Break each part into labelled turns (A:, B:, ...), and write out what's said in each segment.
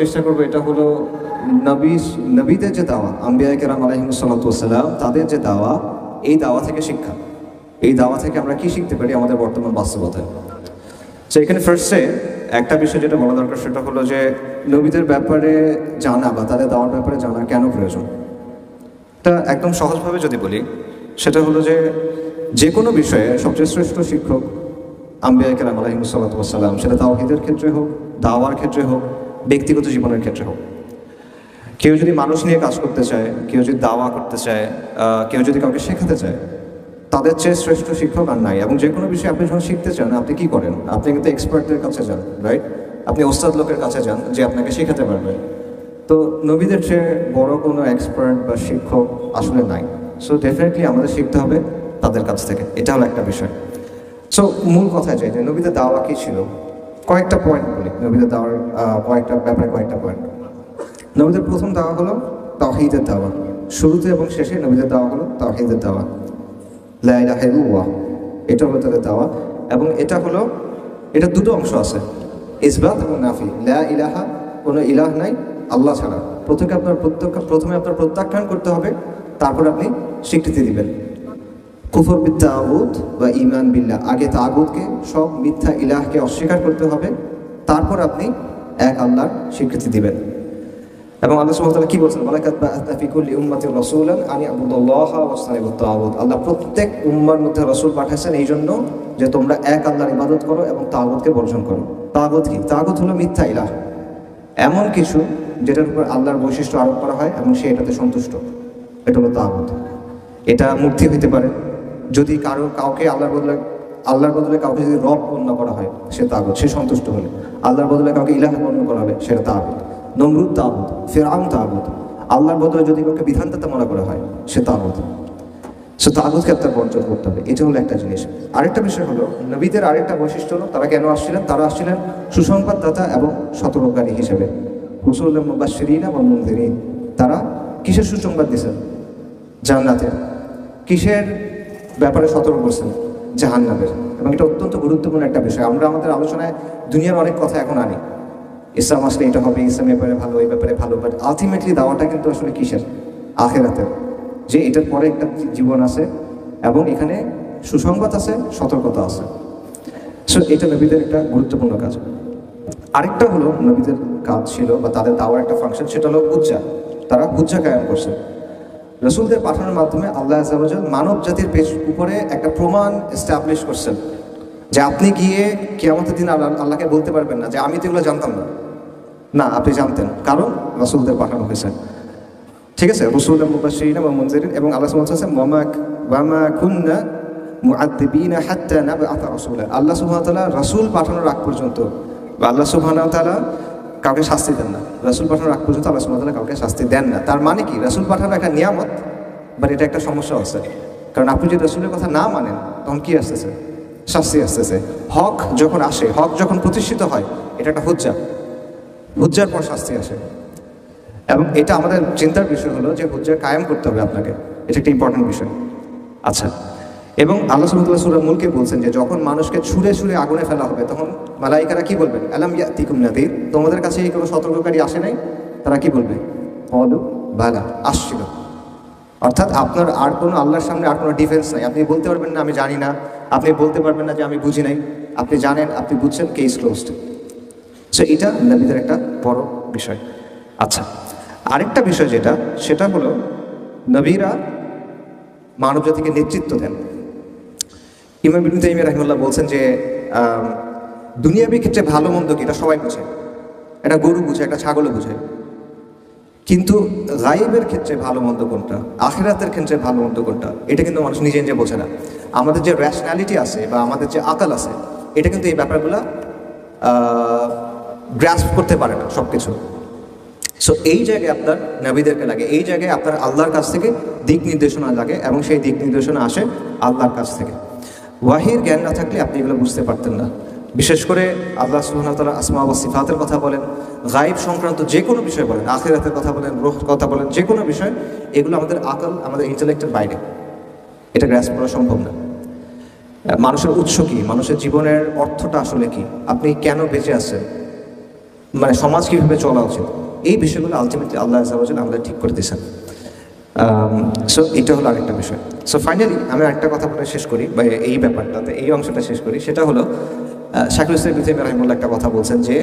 A: চেষ্টা করব, এটা হলো নবী, নবীদের যে দাওয়া, আম্বিয়া কেরাম আলহিমসাল্লাম তাদের যে দাওয়া, এই দাওয়া থেকে শিক্ষা। এই দাওয়া থেকে আমরা কি শিখতে পারি আমাদের বর্তমান বাস্তবতায় তো এখানে ফার্স্টে একটা বিষয় যেটা বলা দরকার, সেটা হলো যে নবীদের ব্যাপারে জানা বা তাদের দাওয়ার ব্যাপারে জানা কেন প্রয়োজন? তা একদম সহজভাবে যদি বলি, সেটা হলো যে যে কোনো বিষয়ে সবচেয়ে শ্রেষ্ঠ শিক্ষক আম্বিয়া কেরাম আলহিমসাল্লাম সেটা তাওহিদের ক্ষেত্রে হোক, দাওয়ার ক্ষেত্রে হোক ব্যক্তিগত জীবনের ক্ষেত্রে হোক। কেউ যদি মানুষ নিয়ে কাজ করতে চায়, কেউ যদি দাওয়া করতে চায় কেউ যদি কাউকে শেখাতে চায়, তাদের চেয়ে শ্রেষ্ঠ শিক্ষক আর নাই। এবং যে কোনো বিষয়ে আপনি যখন শিখতে চান, আপনি কি করেন? আপনি কিন্তু এক্সপার্টদের কাছে যান রাইট আপনি ওস্তাদ লোকের কাছে যান যে আপনাকে শেখাতে পারবে। তো নবীদের চেয়ে বড় কোনো এক্সপার্ট বা শিক্ষক আসলে নাই। সো ডেফিনেটলি আমাদের শিখতে হবে তাদের কাছ থেকে। এটা হলো একটা বিষয়। সো মূল কথা যাই যে নবীদের দাওয়া কী ছিল? কয়েকটা পয়েন্ট বলি। নবীদের দাওয়ার কয়েকটা ব্যাপারে কয়েকটা পয়েন্ট নবীদের প্রথম দাওয়া হলো তাওহীদের দাওয়া। শুরুতে এবং শেষে নবীদের দাওয়া হলো তাওহীদের দাওয়া। লা ইলাহা ইল্লাল্লাহ। এটা হলো তাদের দাওয়া। এবং এটা হলো, এটা দুটো অংশ আছে। ইসবাত এবং নাফি। লা ইলাহা, কোনো ইলাহ নাই, আল্লাহ ছাড়া। প্রথমে আপনার প্রত্যক্ষ প্রথমে আপনার প্রত্যাখ্যান করতে হবে। তারপর আপনি স্বীকৃতি দিবেন। কুফর বিদ্যা আগুদ বা ইমান বিল্লাহ। আগে তাগুদকে সব মিথ্যা ইলাহকে অস্বীকার করতে হবে। তারপর আপনি এক আল্লাহর স্বীকৃতি দিবেন। এবং আল্লাহ কি বলছেন? আল্লাহ প্রত্যেক উম্মার মধ্যে রাসূল পাঠাইছেন এই জন্য যে তোমরা এক আল্লাহর ইবাদত করো এবং তাগুতকে বর্জন করো। তাগুত কি? তাগুত হলো মিথ্যা ইলাহ। এমন কিছু যেটার উপর আল্লাহর বৈশিষ্ট্য আরোপ করা হয় এবং সে এটাতে সন্তুষ্ট। এটা হলো তাগুত। এটা মূর্তি হইতে পারে। যদি কারও কাউকে আল্লাহর বদলে আল্লাহর বদলে কাউকে যদি রব গণ্য করা হয়, সে তাগুত, সে সন্তুষ্ট হলে। আল্লাহর বদলে কাউকে ইলাহ গণ্য করা হবে, সেটা তাগুত। নমরুদ তাগুত ফেরাউন তাগুত। আল্লাহর বদলে যদি কাউকে বিধানদাতা মনে করা হয়, সে তাগুত। সে তাগুতকে আপনার বর্জন করতে হবে। এটা হলো একটা জিনিস। আরেকটা বিষয় হলো, নবীদের আরেকটা বৈশিষ্ট্য হলো, তারা কেন আসছিলেন? তারা আসছিলেন সুসংবাদদাতা এবং সতর্ককারী হিসেবে। হুসুল মুবাশিরিন এবং মন্দিরিন তারা কিসের সুসংবাদ দিয়েছেন? জান্নাতের। কিসের ব্যাপারে সতর্ক করছেন জাহান্নামের। এবং এটা অত্যন্ত গুরুত্বপূর্ণ একটা বিষয়। আমরা আমাদের আলোচনায় দুনিয়ার অনেক কথা এখন আনি। ইসলাম আসলে এটা হবে, ইসলাম ব্যাপারে ভালো, এই ব্যাপারে ভালো বাট আলটিমেটলি দাওয়াটা কিন্তু আসলে কিসের? আখেরাতের। যে এটার পরে একটা জীবন আছে এবং এখানে সুসংবাদ আছে, সতর্কতা আছে। সো এটা নবীদের একটা গুরুত্বপূর্ণ কাজ। আরেকটা হলো, নবীদের কাজ ছিল বা তাদের দাওয়ার একটা ফাংশন সেটা হলো হুজ্জা তারা হুজ্জা কায়েম করছে। রসুলদের পাঠানোর মাধ্যমে আল্লাহ আজাল মানব জাতির উপরে একটা প্রমাণ এস্টাবলিশ করছেন। যে আপনি গিয়ে কেয়ামতের দিন আল্লাহ আল্লাহকে বলতে পারবেন না যে আমি তো এগুলো জানতাম না। না, আপনি জানতেন। কারণ রসুলদের পাঠানো হয়েছে। ঠিক আছে? রসুল মুবাশিরিন এবং মঞ্জিরিন এবং আল্লাহ তাআলা মামা ওয়ামা কুন্না মুআদ্দিবিনা হাত্তা নাবআথা রাসূলা। আল্লাহ তাআলা রাসূল পাঠানোর আগ পর্যন্ত, বা আল্লাহ তাআলা কাউকে শাস্তি দেন না। রাসূল পাঠানোর আগ পর্যন্ত আল্লাহ তাআলা কাউকে শাস্তি দেন না। তার মানে কি? রাসূল পাঠানো একটা নিয়ামত বাট এটা একটা সমস্যা আছে। কারণ আপনি যদি রাসূলের কথা না মানেন, তখন কি আসতেছে? শাস্তি আসতেছে। হক যখন আসে, হক যখন প্রতিষ্ঠিত হয়, এটা একটা হুজ্জা। হুজ্জার পর শাস্তি আসে। এবং এটা আমাদের চিন্তার বিষয় হলো যে হুজ্জা কায়েম করতে হবে আপনাকে। এটা একটা ইম্পর্টেন্ট বিষয়। আচ্ছা এবং আল্লাহ সুবহানাহু সুরা মুলকে বলছেন যে যখন মানুষকে ছুঁড়ে ছুঁড়ে আগুনে ফেলা হবে তখন মালাইকারা কি বলবেন? আলাম ইয়াতিকুম নাদির তোমাদের কাছে এই কোনো সতর্ককারী আসে নাই? তারা কি বলবে? বলো বালা আসছিল। অর্থাৎ আপনার আর কোনো আল্লাহর সামনে আর কোনো ডিফেন্স নাই। আপনি বলতে পারবেন না আমি জানি না। আপনি বলতে পারবেন না যে আমি বুঝি নাই। আপনি জানেন আপনি বুঝছেন কেস ক্লোজড সো এটা নবীদের একটা বড় বিষয়। আচ্ছা আরেকটা বিষয় যেটা সেটা হলো নবীরা মানব জাতিকে নেতৃত্ব দেন। ইমাম বিন তাইমিয়া রাহিমুল্লাহ বলছেন যে দুনিয়াবি ক্ষেত্রে ভালো মন্দ কি? এটা সবাই বুঝে। একটা গরু বুঝে একটা ছাগলও বুঝে। কিন্তু গাইবের ক্ষেত্রে ভালো মন্দ কোনটা? আখেরাতের ক্ষেত্রে ভালো মন্দ কোনটা? এটা কিন্তু মানুষ নিজে নিজে বোঝে না। আমাদের যে র্যাশনালিটি আছে বা আমাদের যে আকাল আছে, এটা কিন্তু এই ব্যাপারগুলো গ্রাস্প করতে পারে না সব কিছু সো এই জায়গায় আপনার নবীদেরকে লাগে, এই জায়গায় আপনার আল্লাহর কাছ থেকে দিক নির্দেশনা লাগে এবং সেই দিক নির্দেশনা আসে আল্লাহর কাছ থেকে। ওয়াহির জ্ঞান না থাকলে আপনি এগুলো বুঝতে পারতেন না। বিশেষ করে আল্লাহ সুহামতাল্লাহ আসমা ও সিফাতের কথা বলেন গাইব সংক্রান্ত যে কোনো বিষয় বলেন, আখেরাতের কথা বলেন, রোহ কথা বলেন, যে কোনো বিষয়, এগুলো আমাদের আকল, আমাদের ইন্টেলেক্টের বাইরে। এটা গ্রাস করা সম্ভব না। মানুষের উৎস কি? মানুষের জীবনের অর্থটা আসলে কি? আপনি কেন বেঁচে আছেন? মানে সমাজ কীভাবে চলা উচিত? এই বিষয়গুলো আলটিমেটলি আল্লাহ আমাদের ঠিক করে দিয়েছেন। সো এটা হলো আরেকটা বিষয়। সো ফাইনালি আমি একটা কথা বলে শেষ করি, বা এই ব্যাপারটাতে, এই অংশটা শেষ করি, সেটা হলো শাকিল ইসলাম ইব্রাহিম রাহিমুল্লাহ একটা কথা বলছেন যে,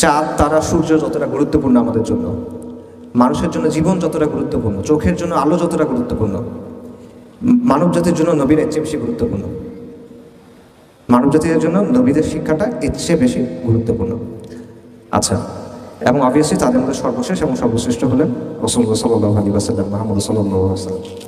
A: চাঁদ, তারা, সূর্য যতটা গুরুত্বপূর্ণ আমাদের জন্য, মানুষের জন্য জীবন যতটা গুরুত্বপূর্ণ, চোখের জন্য আলো যতটা গুরুত্বপূর্ণ, মানব জাতির জন্য নবীর এর চেয়ে বেশি গুরুত্বপূর্ণ। মানব জাতির জন্য নবীদের শিক্ষাটা এর চেয়ে বেশি গুরুত্বপূর্ণ। আচ্ছা এবং অবভিয়াসলি তাদের মধ্যে সর্বশেষ এবং সর্বশ্রেষ্ঠ হলেন রসুল সাল্লাহ আলী বাসাল্লাম মাহমুদ সাল্লাহ সাল্লাম